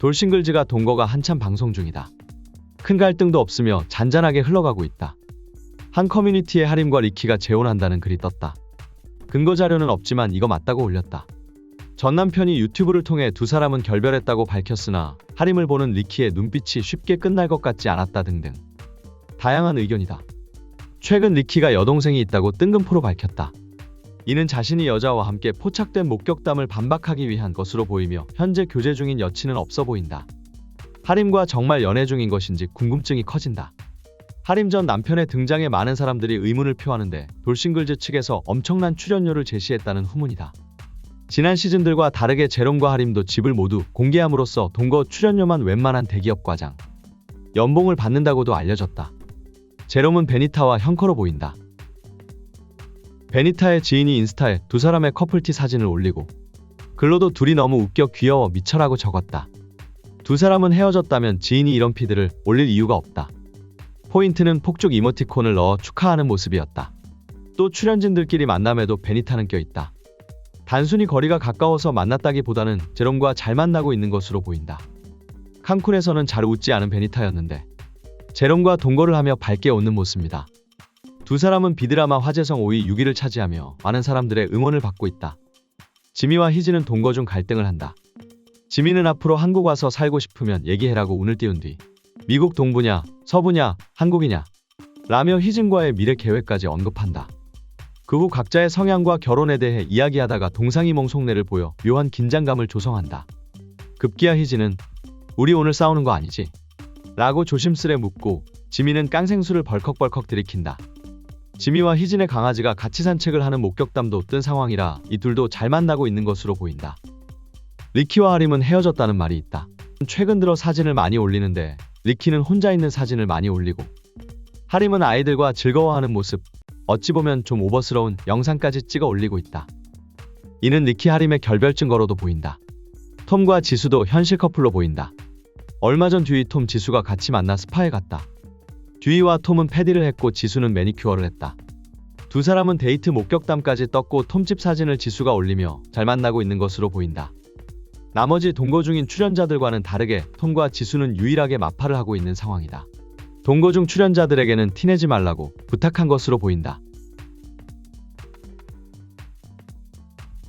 돌싱글즈가 동거가 한참 방송 중이다. 큰 갈등도 없으며 잔잔하게 흘러가고 있다. 한 커뮤니티에 하림과 리키가 재혼한다는 글이 떴다. 근거 자료는 없지만 이거 맞다고 올렸다. 전 남편이 유튜브를 통해 두 사람은 결별했다고 밝혔으나 하림을 보는 리키의 눈빛이 쉽게 끝날 것 같지 않았다 등등. 다양한 의견이다. 최근 리키가 여동생이 있다고 뜬금포로 밝혔다. 이는 자신이 여자와 함께 포착된 목격담을 반박하기 위한 것으로 보이며 현재 교제 중인 여친은 없어 보인다. 하림과 정말 연애 중인 것인지 궁금증이 커진다. 하림 전 남편의 등장에 많은 사람들이 의문을 표하는데 돌싱글즈 측에서 엄청난 출연료를 제시했다는 후문이다. 지난 시즌들과 다르게 제롬과 하림도 집을 모두 공개함으로써 동거 출연료만 웬만한 대기업 과장 연봉을 받는다고도 알려졌다. 제롬은 베니타와 형커로 보인다. 베니타의 지인이 인스타에 두 사람의 커플티 사진을 올리고 글로도 둘이 너무 웃겨 귀여워 미쳐라고 적었다. 두 사람은 헤어졌다면 지인이 이런 피드를 올릴 이유가 없다. 포인트는 폭죽 이모티콘을 넣어 축하하는 모습이었다. 또 출연진들끼리 만남에도 베니타는 껴있다. 단순히 거리가 가까워서 만났다기보다는 제롬과 잘 만나고 있는 것으로 보인다. 칸쿤에서는 잘 웃지 않은 베니타였는데 제롬과 동거를 하며 밝게 웃는 모습이다. 두 사람은 비드라마 화제성 5위 6위를 차지하며 많은 사람들의 응원을 받고 있다. 지미와 희진은 동거 중 갈등을 한다. 지미는 앞으로 한국 와서 살고 싶으면 얘기해라고 운을 띄운 뒤 미국 동부냐, 서부냐, 한국이냐 라며 희진과의 미래 계획까지 언급한다. 그 후 각자의 성향과 결혼에 대해 이야기하다가 동상이몽 속내를 보여 묘한 긴장감을 조성한다. 급기야 희진은 우리 오늘 싸우는 거 아니지? 라고 조심스레 묻고 지미는 깡생수를 벌컥벌컥 들이킨다. 지미와 희진의 강아지가 같이 산책을 하는 목격담도 뜬 상황이라 이 둘도 잘 만나고 있는 것으로 보인다. 리키와 하림은 헤어졌다는 말이 있다. 최근 들어 사진을 많이 올리는데 리키는 혼자 있는 사진을 많이 올리고 하림은 아이들과 즐거워하는 모습, 어찌 보면 좀 오버스러운 영상까지 찍어 올리고 있다. 이는 리키 하림의 결별 증거로도 보인다. 톰과 지수도 현실 커플로 보인다. 얼마 전 듀이 톰 지수가 같이 만나 스파에 갔다. 듀이와 톰은 패디를 했고 지수는 매니큐어를 했다. 두 사람은 데이트 목격담까지 떴고 톰집 사진을 지수가 올리며 잘 만나고 있는 것으로 보인다. 나머지 동거 중인 출연자들과는 다르게 톰과 지수는 유일하게 마파를 하고 있는 상황이다. 동거 중 출연자들에게는 티내지 말라고 부탁한 것으로 보인다.